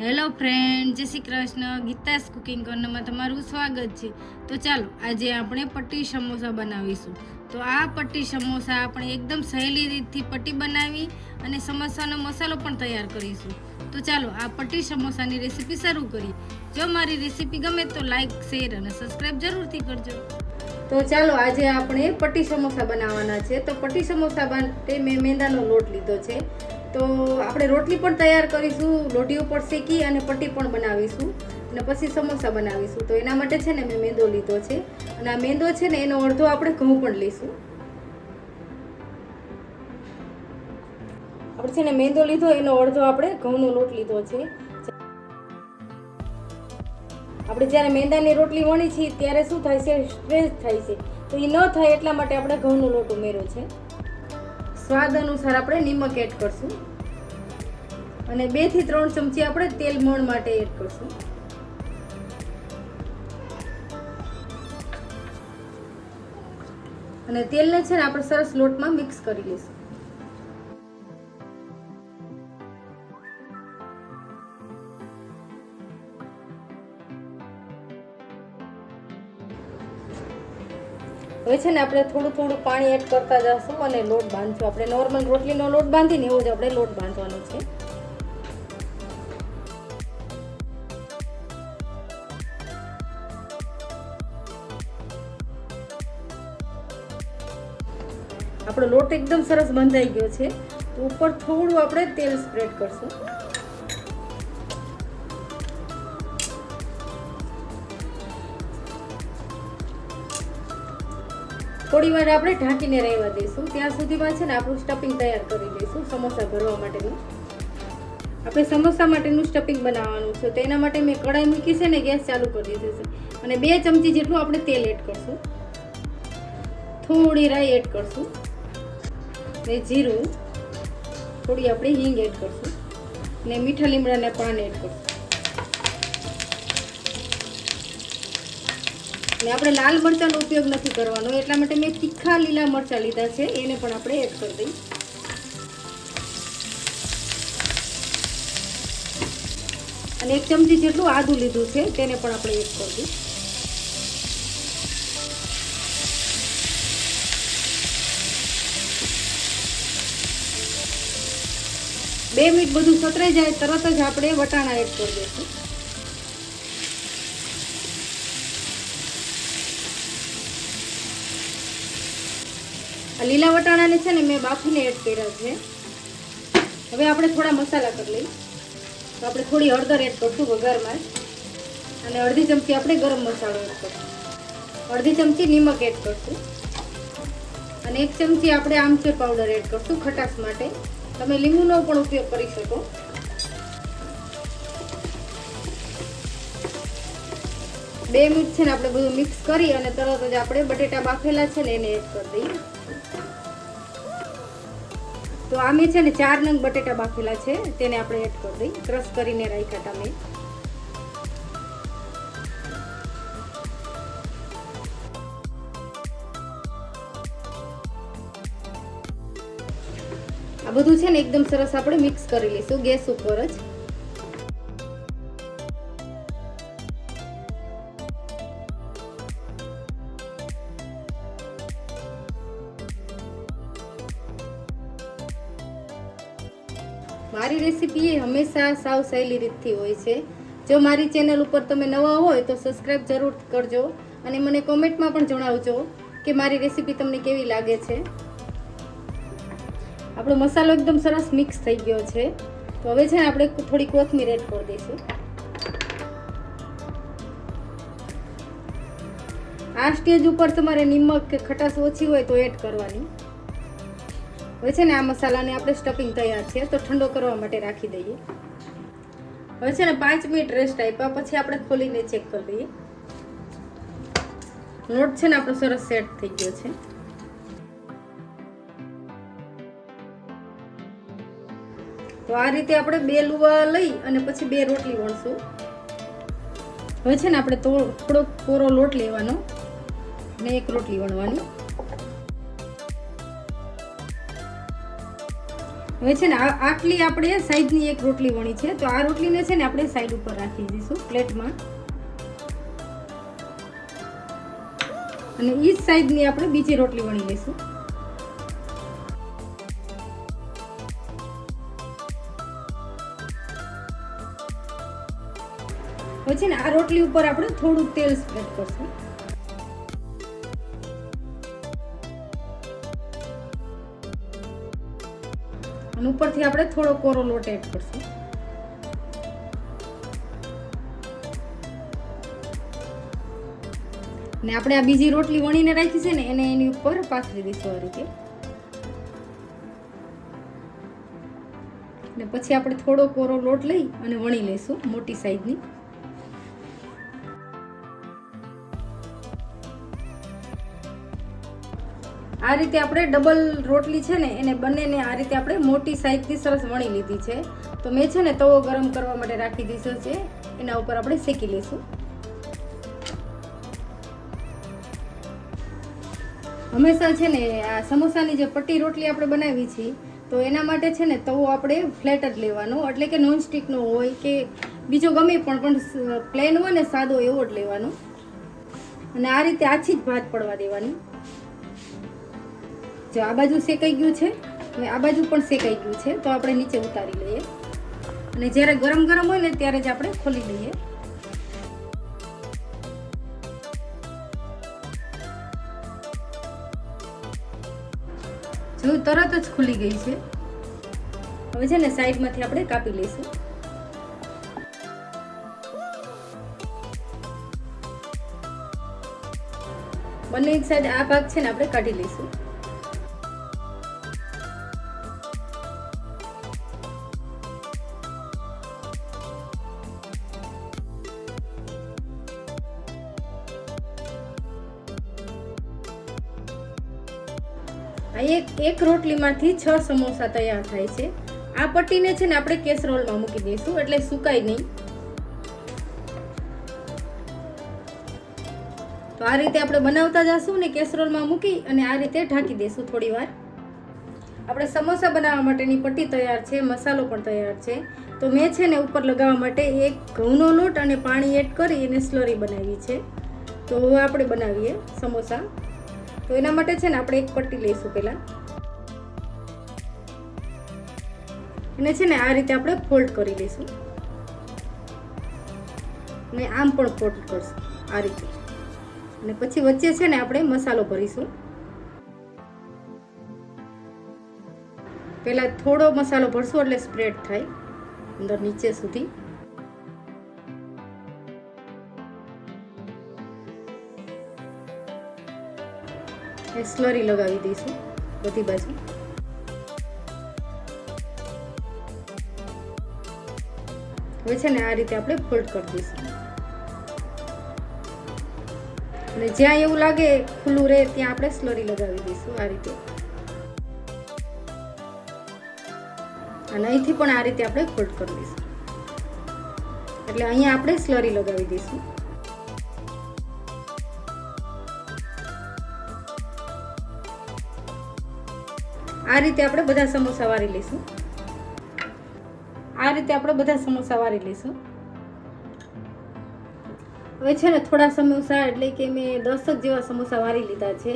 Hello friend Jai Shri Krishna. Geeta's cooking કોર્નરમાં તમારું સ્વાગત છે. તો ચાલો, આજે આપણે પટ્ટી સમોસા બનાવીશું. તો આ પટ્ટી સમોસા આપણે એકદમ સહેલી રીતથી પટ્ટી બનાવી અને સમોસાનો મસાલો પણ તૈયાર કરીશું. તો ચાલો, આ પટ્ટી સમોસાની રેસીપી શરૂ કરીએ. જો મારી રેસીપી ગમે તો લાઈક શેર અને સબસ્ક્રાઈબ જરૂરથી કરજો. તો ચાલો, આજે આપણે પટ્ટી સમોસા બનાવવાના છે. તો પટ્ટી સમોસા માટે મેં મેંદાનો લોટ લીધો છે. તો આપણે રોટલી પણ તૈયાર કરીશું લોઢી ઉપર શેકી અને પટ્ટી પણ બનાવીશું અને પછી સમોસા બનાવીશું. તો એના માટે છે ને મેં મેંદો લીધો છે અને આ મેંદો છે ને એનો અડધો આપણે ઘઉં પણ લઈશું. આપણે છે ને મેંદો લીધો, એનો અડધો આપણે ઘઉંનો લોટ લીધો છે. આપણે જ્યારે મેંદાની રોટલી વણી છીએ ત્યારે શું થાય છે? સ્ટ્રેસ થાય છે. તો એ ન થાય એટલા માટે આપણે ઘઉંનો લોટ ઉમેર્યો છે. સ્વાદ અનુસાર આપણે નિમક એડ કરશું. અને બેથી ત્રણ ચમચી આપણે તેલ મણ માટે એડ કરશું. અને તેલને છે ને આપણે સરસ લોટમાં મિક્સ કરી લઈશું. હવે છે ને આપણે થોડું થોડું પાણી એડ કરતા જશું અને લોટ બાંધશું. આપણે નોર્મલ રોટલીનો લોટ બાંધીને એવો જ આપણે લોટ બાંધવાનો છે. આપણો લોટ એકદમ સરસ બંધાઈ ગયો છે. ઉપર થોડું આપણે તેલ સ્પ્રેડ કરશું. થોડી વાર આપણે ઢાંકીને રહેવા દઈશું. ત્યાં સુધીમાં છે ને આપણું સ્ટફિંગ તૈયાર કરી દઈશું સમોસા ભરવા માટેનું. આપણે સમોસા માટેનું સ્ટફિંગ બનાવવાનું છે. તો એના માટે મેં કઢાઈ મૂકી છે ને ગેસ ચાલુ કરી દીધું છે. અને બે ચમચી જેટલું આપણે તેલ એડ કરશું. થોડી રાઈ એડ કરશું. ને જીરું થોડી આપણે હિંગ એડ કરશું. ને મીઠા લીમડાના પાન એડ કરશું. ને આપણે લાલ મરચાંનો ઉપયોગ નથી કરવાનો, એટલા માટે મેં તીખા લીલા મરચાં લીધા છે, એને પણ આપણે એડ કરી દઈ અને એક ચમચી જેટલું આદું લીધું છે, તેને પણ આપણે એડ કરી દઈ બે મિનિટ બધું સતરાઈ જાય, તરત જ આપણે વટાણા એડ કરી દઈશું. લીલા વટાણાને છે ને મેં બાફીને એડ કર્યા છે. હવે આપણે થોડા મસાલા કરી લઈએ. તો આપણે થોડી હળદર એડ કરશું વઘારમાં. અને અડધી ચમચી આપણે ગરમ મસાલો એડ કરશું. અડધી ચમચી નિમક એડ કરશું. અને એક ચમચી આપણે આમચૂર પાવડર એડ કરશું ખટાશ માટે. તમે લીંબુનો પણ ઉપયોગ કરી શકો. બે મિનિટ છે ને આપણે બધું મિક્સ કરી અને તરત જ આપણે બટેટા બાફેલા છે ને એને એડ કરી દઈએ. તો આમે છે ને ચાર નંગ બટેટા બાફેલા છે, તેને આપણે એડ કરી દઈ. ક્રશ કરીને રાખ્યા તમે આ બધું છે ને એકદમ સરસ આપણે મિક્સ કરી લઈશું ગેસ ઉપર જ. મારી રેસીપી એ હંમેશા સાવ સહેલી રીતથી હોય છે. જો મારી ચેનલ ઉપર તમે નવા હોય તો સબસ્ક્રાઈબ જરૂર કરજો અને મને કોમેન્ટમાં પણ જણાવજો કે મારી રેસીપી તમને કેવી લાગે છે. આપણો મસાલો એકદમ સરસ મિક્સ થઈ ગયો છે. તો હવે છે આપણે થોડી કોથમીર એડ કરી દઈશું. આ સ્ટેજ ઉપર તમારે નિમક કે ખટાશ ઓછી હોય તો એડ કરવાની. હવે છે ને આ મસાલાને આપણે સ્ટફિંગ તૈયાર છે, તો ઠંડો કરવા માટે રાખી દઈએ. હવે છે ને પાંચ મિનિટ રેસ્ટ આપ્યા, પછી આપણે ખોલીને ચેક કરી દઈએ. લોટ છે ને આપણો સરસ સેટ થઈ ગયો છે. તો આ રીતે આપણે બે લુવા લઈ અને પછી બે રોટલી વણશું. હવે છે ને આપણે થોડોક કોરો લોટ લેવાનો ને એક રોટલી વણવાની. હવે છે ને આટલી આપણે સાઈડની એક રોટલી વણી છે. તો આ રોટલીને છે ને આપણે સાઈડ ઉપર રાખી દઈશું પ્લેટમાં. અને એ જ સાઈડની આપણે બીજી રોટલી વણી લઈશું. હવે છે ને આ રોટલી ઉપર આપણે થોડું તેલ સ્પ્રેડ કરશું. અને ઉપરથી આપણે થોડો કોરો લોટ એડ કરશું. ને આપણે આ બીજી રોટલી વણીને રાખી છે ને, એને એની ઉપર પાથરી દઈશું આ રીતે. ને પછી આપણે થોડો કોરો લોટ લઈ અને વણી લઈશું મોટી સાઈઝની. આ રીતે આપણે ડબલ રોટલી છે ને, એને બંનેને આ રીતે આપણે મોટી સાઈઝથી સરસ વણી લીધી છે. તો મેં છે ને તવો ગરમ કરવા માટે રાખી દીધો છે. એના ઉપર આપણે શેકી લઈશું. હંમેશા છે ને, આ સમોસાની જે પટ્ટી રોટલી આપણે બનાવી છીએ, તો એના માટે છે ને તવો આપણે ફ્લેટ જ લેવાનો. એટલે કે નોનસ્ટિકનો હોય કે બીજો ગમે પણ પણ પ્લેન હોય ને, સાદો એવો જ લેવાનો. અને આ રીતે આછી જ ભાત પડવા દેવાની. જો આ બાજુ શેકાઈ ગયું છે, હવે આ બાજુ પણ શેકાઈ ગયું છે, તો આપણે નીચે ઉતારી લઈએ. અને જ્યારે ગરમ ગરમ હોય ને ત્યારે જ આપણે ખોલી લઈએ. જો તરત જ ખુલી ગઈ છે, હવે છે ને સાઈડમાંથી આપણે કાપી લઈશું. બંને એક સાઈડ આ ભાગ છે ને આપણે કાઢી લઈશું. આ એક એક રોટલીમાંથી છ સમોસા તૈયાર થાય છે. આ પટ્ટીને છે ને આપણે કેસરોલમાં મૂકી દઈશું, એટલે સુકાય નહીં. તો આ રીતે આપણે બનાવતા જશું ને કેસરોલમાં મૂકી અને આ રીતે ઢાંકી દઈશું થોડી વાર. આપણે સમોસા બનાવવા માટેની પટ્ટી તૈયાર છે, મસાલો પણ તૈયાર છે. તો મેં છે ને ઉપર લગાવવા માટે એક ઘઉંનો લોટ અને પાણી એડ કરી અને સ્લરી બનાવી છે. તો આપણે બનાવીએ સમોસા. તો એના માટે છે ને આપણે એક પટ્ટી લઈશું પહેલાં. એને છે ને આ રીતે આપણે ફોલ્ડ કરી લઈશું. અને આમ પણ ફોલ્ડ કરશું, આ રીતે. અને પછી વચ્ચે છે ને આપણે મસાલો ભરીશું. પહેલાં થોડો મસાલો ભરશું એટલે સ્પ્રેડ થાય, અંદર નીચે સુધી. એ સ્લરી લગાવી દઈશું. બધી બાજુ. હવે છે ને આ રીતે આપણે ફોલ્ડ કરી દઈશું. અને જ્યાં એવું લાગે ખુલ્લું રહે, ત્યાં આપણે સ્લરી લગાવી દઈશું આ રીતે. અને અહીંથી પણ આ રીતે આપણે ફોલ્ડ કરી દઈશું. એટલે અહીંયા આપણે સ્લરી લગાવી દઈશું. આ રીતે આપણે બધા સમોસા વારી લઈશું. આ રીતે આપણે બધા સમોસા વારી લઈશું. હવે છે ને થોડા સમોસા એટલે કે મેં દસ જ જેવા સમોસા વારી લીધા છે.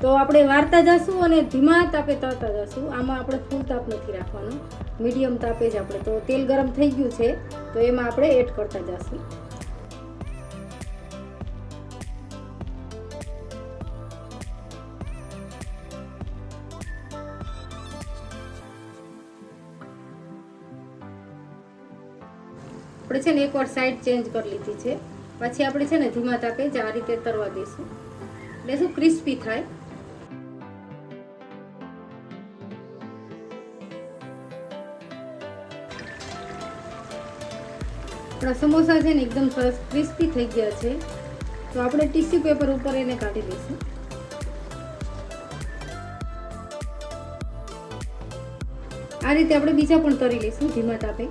તો આપણે વારતા જશું અને ધીમા તાપે તળતા જશું. આમાં આપણે ફૂલ તાપ નથી રાખવાનો. મીડિયમ તાપે જ આપણે. તો તેલ ગરમ થઈ ગયું છે. તો એમાં આપણે એડ કરતા જશું. આપણે છે ને એકવાર સાઈડ ચેન્જ કરી લીધી છે. પછી આપણે છે ને ધીમા તાપે જ આ રીતે તરવા દઈશું. એટલે શું ક્રિસ્પી થાય. આપણા સમોસા છે ને એકદમ સરસ ક્રિસ્પી થઈ ગયા છે. તો આપણે ટીસ્યુ પેપર ઉપર એને કાઢી લઈશું આ રીતે આપણે બીજા પણ તરી લઈશું ધીમા તાપે.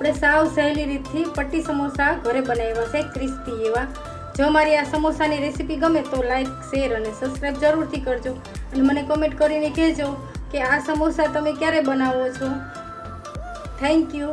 આપણે સાવ સહેલી રીતથી પટ્ટી સમોસા ઘરે બનાવ્યા છે ક્રિસ્પી એવા. જો મારી આ સમોસાની રેસીપી ગમે તો લાઈક, શેર અને સબસ્ક્રાઈબ જરૂરથી કરજો. અને મને કોમેન્ટ કરીને કહેજો કે આ સમોસા તમે ક્યારે બનાવો છો. Thank you.